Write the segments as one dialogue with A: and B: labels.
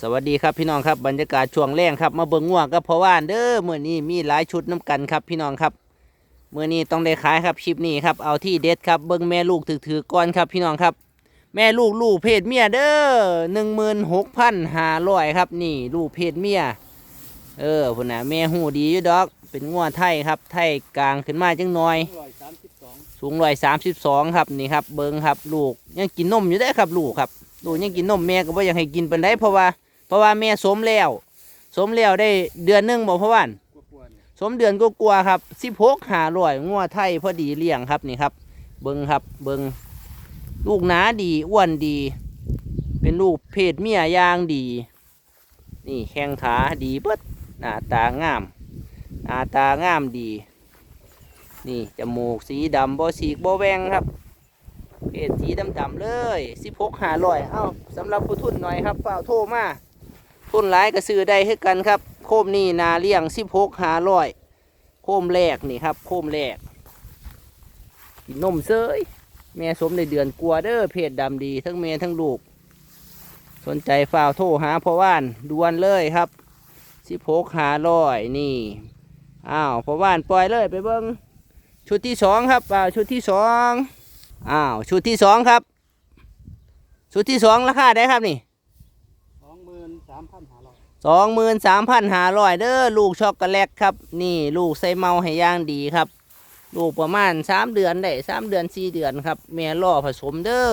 A: สวัสดีครับพี่น้องครับบรรยากาศช่วงแรงครับ มาเบิ่งง่วงกับพ่อว่านเด้อเมื่อนี้มีหลายชุดน้กันครับพี่น้องครับเมื่อนี้ต้องได้ขายครับชิปนี้ครับเอาที่เด็ดครับเบิ่งแม่ลูกถือๆก่อนครับพี่น้องครับ แม่ลูกลูกเพศเมียเด้อหนึ่งหมื่นหกพันห้าร้อยครับนี่ลูกเพศเมียเออพุ่นนะแม่หูดีอยู่ดอก เป็นง่วไทยครับ ไทยกลางขึ้นมาจังน้อย
B: สูง
A: ร้อยสามสิบสองครับนี่ครับเบิ้งครับลูกยังกินนมอยู่ได้ครับลูกครับลูกยังกินนมแม่ก็บ่อยากให้กินเปานใดเพราะว่า เพราะว่าแม่สมแล้ว สมแล้วได้เดือนหนึงบอกพ่อว่าน
B: กลัวๆเนี่ย
A: สมเดือนก็กลัวครับสิบหกหาร้อยงัวไทยพอดีเลี้ยงครับนี่ครับ เบิงครับเบิงลูกหนาดีอ้วนดี เป็นลูกเพศเมียย่างดี นี่แข้งขาดีเบิดหน้าตางามหน้าตางามดี นี่จมูกสีดำบ่สีกบ่แวงครับเพศสีดำดำๆเลยสิบหกหาร้อยเอ้าสำหรับผู้ทุนหน่อยครับเฝ้าโทรมา ทุนหลายก็ซื้อได้ให้กันครับ โคมนี่นาเลี้ยงสิบหกหาร้อยโคมแรกนี่ครับ โคมแรกกินนมเซยแม่สมในเดือนกลัวเด้อเพศดำดี ทั้งแม่ทั้งลูก สนใจฝ้าวโทรหาพ่อว่านด่วนเลยครับสิบหกหาร้อยนี่อ้าวพ่อว่านปล่อยเลยไปเบิ้งชุดที่สองครับอ่าชุดที่สองอ้าวชุดที่สองครับ ชุดที่สองราคาได้ครับนี่
B: สองหมื่นสามพันหาร้อย
A: เด้อลูกช็อกโกแลตครับ นี่ลูกใส่เมาให้ย่างดีครับ ลูกประมาณสามเดือนได้สามเดือนสี่เดือนครับแม่ล่อผสมเด้อ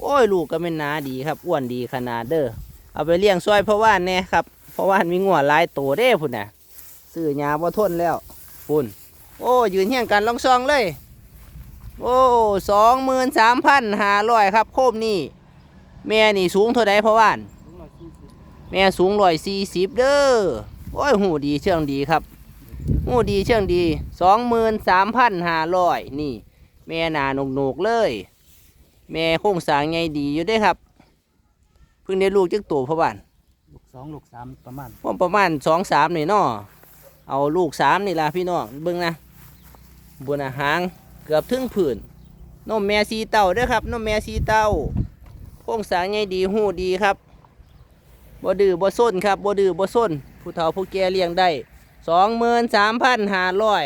A: โอ้ยลูกก็เป็นนาดีครับอ้วนดีขนาดเด้อเอาไปเลี้ยงซอยเพราะว่านแน่ครับเพราะว่านมีงัวหลายโตเด้พุ่นน่ะซื้อยาบ่ทนแล้วพุ่นโอ้ยืนเฮียงกันลองซองเลย โอ้สองหมื่นสามพันหาร้อยครับ โคมนี่แม่นี่สูงเท่าใดเพราะว่าน แม่สูงร้อยสี่สิบเด้อโอ้ยหูดีเชื่องดีครับหูดีเชื่องดีสองหมื่นสามพันห้าร้อยนี่ แม่หนาหนกหนกๆเลย แม่โครงสร้างไงดีอยู่ได้อครับเพิ่งได้ลูกจักตัวพ่อบ้าน
B: ลูกสองลูกสามประมาณ
A: ว่าประมาณสองสามนี่เนาะเอาลูกสามนี่ล่ะพี่น้องเบิ่งนะบนอาหางเกือบถึงผืนนมแม่สีเต้าเด้อครับนมแม่สีเต้าโครงสร้างไงดีหูดีครับ บ่ดื้อบ่ส้นครับบ่ดื้อบ่ส้นผู้เฒ่าผู้แก่เลี้ยงได้สองหมื่นสามพันห้าร้อย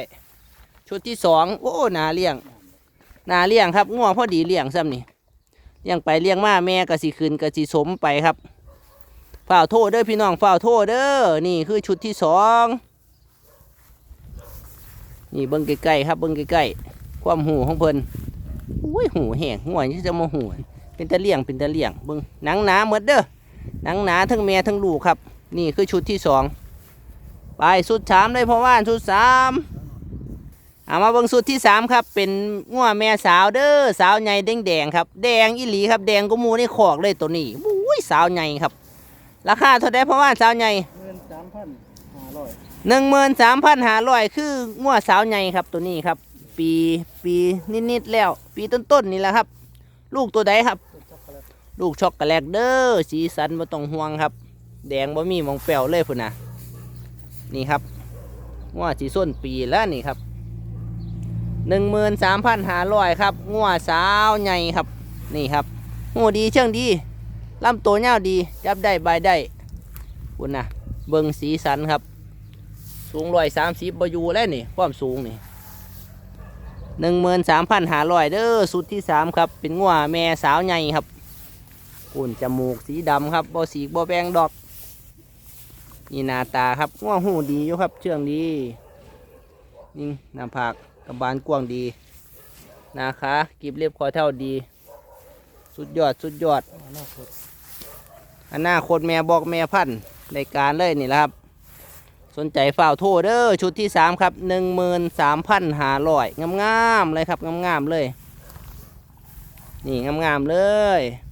A: ชุดที่สองโอ้นาเลี้ยงนาเลี้ยงครับง่วงพอดีเลี้ยงซ้ำนี่เลี้ยงไปเลี้ยงมาแม่ก็สิขึ้นก็สิสมไปครับฝ้าโทษเด้อพี่น้องฝ้าโทษเด้อนี่คือชุดที่สองนี่เบิ้งใกล้ๆครับเบิ้งใกล้ๆความหูของเพิ่นอุ้ยหูแห้งหัวนี่จะมาหูเป็นตะเลี่ยงเป็นตะเลี่ยงเบิ้งหนังหนาหมดเด้อ หนังหนาทั้งแม่ทั้งลูกครับ นี่คือชุดที่สองไปชุดสามเลยเพราะว่าชุดสามเอามาเบิ่งชุดที่สามครับ เป็นงัวแม่สาวเด้อสาวใหญ่แดงแดงๆครับ แดงอีหลีครับ แดงก็มูในขอกเลยตัวนี้อุ้ยสาวใหญ่ครับ ราคาเท่าไดเพราะว่าสาวใหญ่
B: เงินสามพันห้าร้อย
A: หนึ่งหมื่นสามพันห้าร้อยคืองัวสาวใหญ่ครับตัวนี้ครับ ปีปีนิดๆแล้ว ปีต้นๆนี่แหละครับ ลูกตัวใดครับ
B: ลู
A: กช็อกโกแลตเด้อสีสันบ่ต้องห่วงครับ แดงบ่มีหมองแปวเลยพุ่นนะนี่ครับงัวสีส้นปีแล้วนี่ครับหนึ่งหมื่นสามพันห้าร้อยครับงัวสาวใหญ่ครับ นี่ครับหัวดีเชื่องดีลำตัวยาดี จับได้ใบได้พุ่นะเบิงสีสันครับ สูงร้อยสามสิบบอยูแล้วนี่ ความสูงนี่หนึ่งหมื่นสามพันห้าร้อยเด้อสุดที่สามครับ เป็นงัวแม่สาวใหญ่ครับ ปุ่นจมูกสีดำครับบ่สีบ่แบงดอก นี่หน้าตาครับง่วงหูดีอยู่ครับ เชื่องดีนี่หน้าผากกับบานกว้างดีน้าขากีบเรียบคอเท่าดี สุดยอดสุดยอด
B: อนาคต
A: อันหน้าคนแม่บอกแม่พันธุ์รายการเลยนี่แหละครับ สนใจฝ่าวโทรเด้อชุดที่สามครับหนึ่งหมื่นสามพันหาร้อยงามๆเลยครับงามๆเลย นี่งามๆเลย
B: เย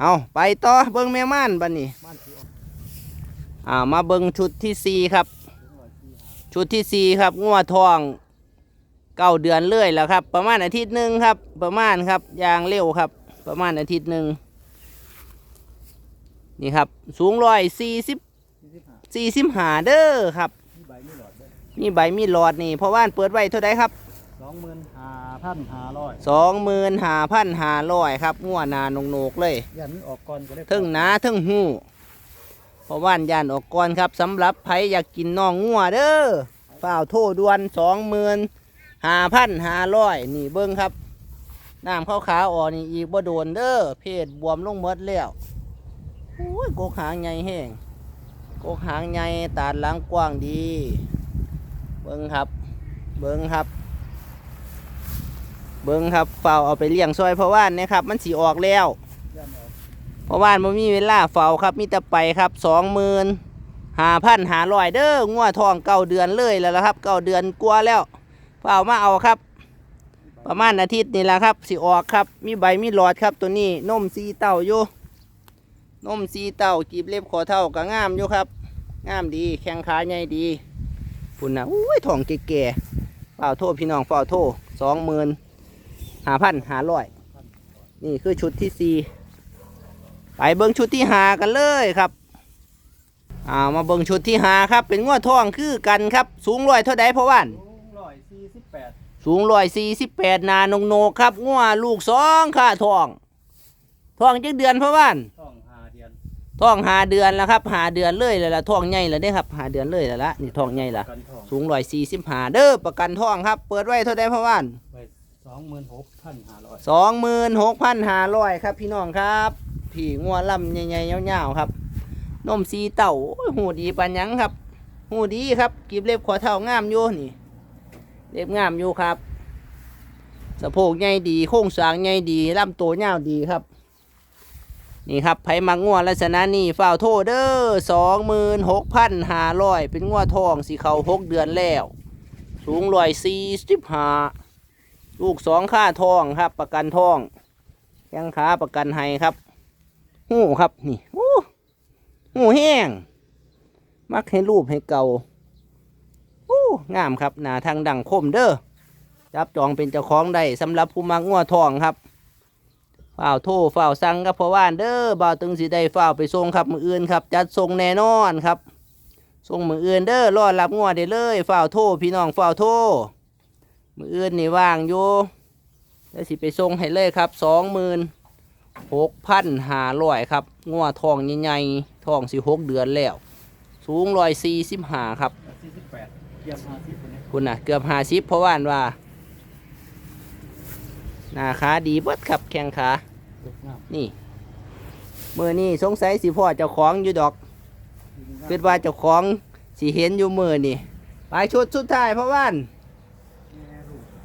A: เอาไปต่อเบิ้งแม่ม่านบันนี้
B: บ้านที่ออก
A: อ่ามาเบิ้งชุดที่สี่ครับ
B: ถึงร้อยสี่ห้า
A: ชุดที่สี่ครับงัวทองเก้าเดือนเลยแล้วครับ ประมาณอาทิตย์หนึ่งครับ ประมาณครับยางเร็วครับ ประมาณอาทิตย์หนึ่งนี่ครับ สูงร้อยสี่สิบ
B: ยี่สิบห้า
A: สี่สิบหาเด้อครับ
B: มีใบมีหลอดด้วย
A: มีใบมีหลอดนี่เพราะว่านเปิดไว้เท่าไดครับ
B: สสองหมื่นห้าพันห้าร้อย
A: สองหมื่นห้าพันห้าร้อยครับงัวนานงโนกๆเลย
B: ยันมันออกก่อนก็ได้
A: ทึ่งหนาทึ่งหูเพราะว่านยานออกก่อนครับสำหรับไผอยากกินน้องงัวเด้อฝ้าวโทษดวนสองหมื่นห้าพันห้าร้อยนี่เบิ้งครับน้ำขาวขาวๆอ่อนนี่อีกบ่โดนเด้อเพศบวมลงหมดแล้วโอ้ยโกกหางใหญ่แห้งโกกหางใหญ่ตาดหลังกว้างดี เบิ้งครับ เบิ้งครับ เบิ้งครับเฝ้าเอาไปเลี้ยงซอยเพราะว่านนะครับ มันสีออกแล้ว เพราะว่านมันมีเวลาเฝ้าครับมีแต่ไปครับสองหมื่นหาพันหาลอยเด้องัวทองเก้าเดือนเลยแล้วละครับเก้าเดือนกลัวแล้วเฝ้ามาเอาครับ ประมาณอาทิตย์นี่แหละครับสิออกครับ มีใบมีหลอดครับตัวนี้นมสีเต้าอยู่นมสีเต้ากีบเล็บขอเท่าก็งามอยู่ครับงามดีแข้งขาใหญ่ดีพุ่นนะอุ้ยทองแก่ๆเฝ้าโทษพี่น้องเฝ้าโทษสองหมื่น หาพันหาลอยนี่คือชุดที่สี่ไปเบิ้งชุดที่หากันเลยครับอ่ามาเบิ้งชุดที่หาครับ เป็นงวดทองคือกันครับ สูงร้อยเท่าใดพ่อว่าน
B: สูงร้อยสี่สิบแปด
A: สูงร้อยสี่สิบแปดนานงโนกครับงวลูกสองค่าทองทองจักเดือนพ่อว่าน
B: ท้องห้าเดือน
A: ทองหาเดือนแล้วครับหาเดือนเลยแล้วละทองใหญ่แล้วเด้ครับหาเดือนเลยแล้วละนี่ทองใหญ่ละ
B: กันท้อง
A: สูงร้อยสี่สิบหาเด้อประกันทองครับ เปิดไว้เท่าใดพ่อว่าน
B: ไป สองหมื่นหกพันห้าร้อย
A: สองหมื่นหกพันห้าร้อยครับ พี่น้องครับผีงัวลำใหญ่ๆยาวๆครับนมสีเต่าโอ้ยหูดีปันหยังครับหูดีครับกีบเล็บขอเท่างามอยู่นี่ เล็บงามอยู่ครับสะโพกใหญ่ดีโค้งสร้างใหญ่ดีลำตัวยาวดีครับ นี่ครับไผมักงัวลักษณะนี้ฝ้าวโทษเด้อสองหมื่นหกพันห้าร้อยเป็นงัวทองสีเขาหกเดือนแล้ว สูงร้อยสี่สิบห้า ลูกสองค่าทองครับ ประกันทองแข้งขาประกันให้ครับหูครับนี่หูหูแห้ง มักให้รูปให้เก่าหูงามครับหนาทางดังคมเด้อจับจองเป็นเจ้าของได้สำหรับผู้มักงัวทองครับฝ้าโทรฝ้าสั่งกับพ่อว่านเด้อบ่าวตึงสีได้ฝ้าไปส่งครับมืออื่นครับ จัดส่งแน่นอนครับส่งมืออื่นเด้อรอรับงัวได้เลยฝ้าโทรพี่น้องฝ้าโทร มืออื่นนี่ว่างอยู่แล้วสิไปส่งให้เลยครับสองหมื่นหกพันห้าร้อยครับงัวทองใหญ่ๆทองสิหกเดือนแล้ว สูงร้อยสี่สิบห้าครับ
B: สี่สิบแปดเกียร์ห้าสิบคนนี้
A: คุณน่ะ เกือบห้าสิบเพราะว่านว่าหน้าขาดีเบิดครับแข้งขา
B: เด็กงาม
A: นี่มือนี่สงสัยสิพ่อเจ้าของอยู่ดอกคิดว่าเจ้าของสิเห็นอยู่มือนี่ไปชุดสุดท้ายเพราะว่าน
B: แม่ลูก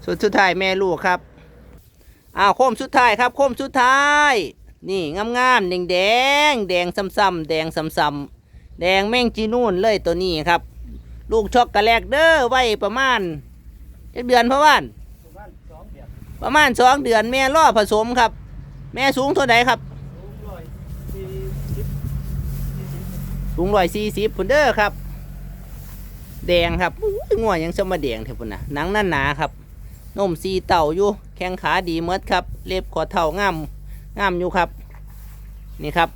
A: สุดสุดท้ายแม่ลูกครับอ้าวโคมสุดท้ายครับโคมสุดท้าย นี่งามงามแดงแดงๆแดงซ้ำๆแดงซ้ำๆแดงแม่งจีนู่นเลยตัวนี้ครับ ลูกช็อกโกแลตเด้อไว้ประมาณเดือนเพราะว่าน
B: ประมาณสองเดือน
A: ประมาณสองเดือนแม่ล่อผสมครับ แม่สูงเท่าไหครับ
B: สูงร้อยสี่สิบสู
A: งร้อยสี่สิบพุนเด้อครับ แดงครับงัวยังสมาแดงเถอะพุ่นนะหนังนั่นหนาครับ นมสีเต่าอยู่ แข้งขาดีเมดครับ เล็บขอเท่างามงามอยู่ครับ นี่ครับ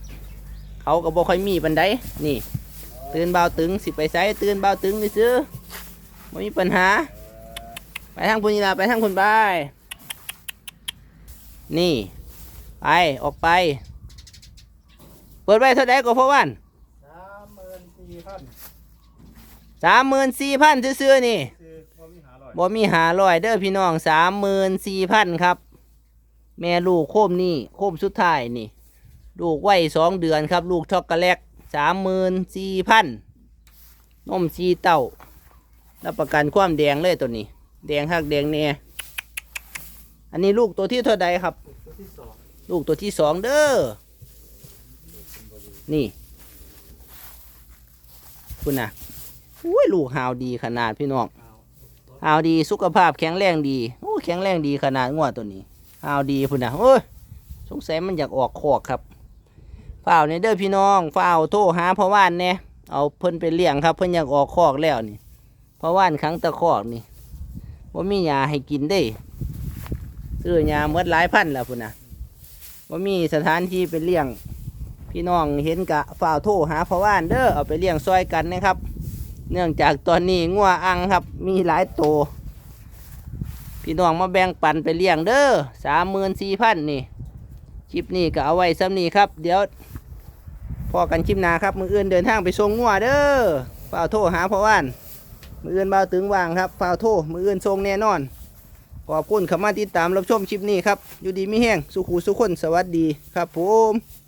A: เขาก็บ่ค่อยมีบันไดนี่ ตื่นเบาตึงสิไปไสตื่นเบาตึงนี่ซื้อไม่มีปัญหา ไปทางพุ่นนี่ละไปทางพุ่นไปนี่ ไป ออกไป เปิดไว้เท่าไดก็เพราะวัน
B: สามหมื่นสี่พัน
A: สามหมื่นสี่พันซื้อๆนี่ บ่มีหาลอยเด้อพี่น้องสามหมื่นสี่พันครับ แม่ลูกโคมนี่โคมสุดท้ายนี่ ลูกไว้สองเดือนครับ ลูกช็อกโกแลตสามหมื่นสี่พันนมสีเต้ารับประกันความแดงเลยตัวนี้ แดงหักแดงเนี่ยอันนี้ลูกตัวที่เท่าใดครับ ลูกตัวที่สองเด้อนี่ คุณน่ะอุ้ยลูกหาวดีขนาดพี่น้อง
B: เอา
A: ดีสุขภาพแข็งแรงดีโอ้แข็งแรงดีขนาดงวดตัวนี้หาดีพุ่นนะโอ้ยสงสัยมันอยากออกคอกครับฝ้าวในเด้อพี่น้องฝ้าวโทรหาพ่อว่านเนี่ยเอาเพิ่นไปเลี้ยงครับ เพิ่นอยากออกคอกแล้วนี่พ่อว่านครั้งตะคอกนี่ว่ามียาให้กินได้ซื้อยาเมดหลายพันแล้วพุ่นนะว่ามีสถานที่ไปเลี้ยง พี่น้องเห็นกะฝ่าวโทรหาพ่อว่านเด้อเอาไปเลี้ยงซอยกันนะครับ เนื่องจากตอนนี้งัวอังครับ มีหลายตัวพี่น้องมาแบ่งปันไปเลี้ยงเด้อสามหมื่นสี่พันนี่ คลิปนี้ก็เอาไว้ซ้ำนี้ครับ เดี๋ยวพอกันคลิปหน้าครับ มืออื่นเดินทางไปส่งงัวเด้อเฝ้าโทรหาพ่อว่านมืออื่นเบาตึงวางครับเฝ้าโทรมืออื่นส่งแน่นอนขอบคุณขมาติดตามรับชมคลิปนี้ครับ อยู่ดีไม่แห้งสุขูสุขคนสวัสดีครับผม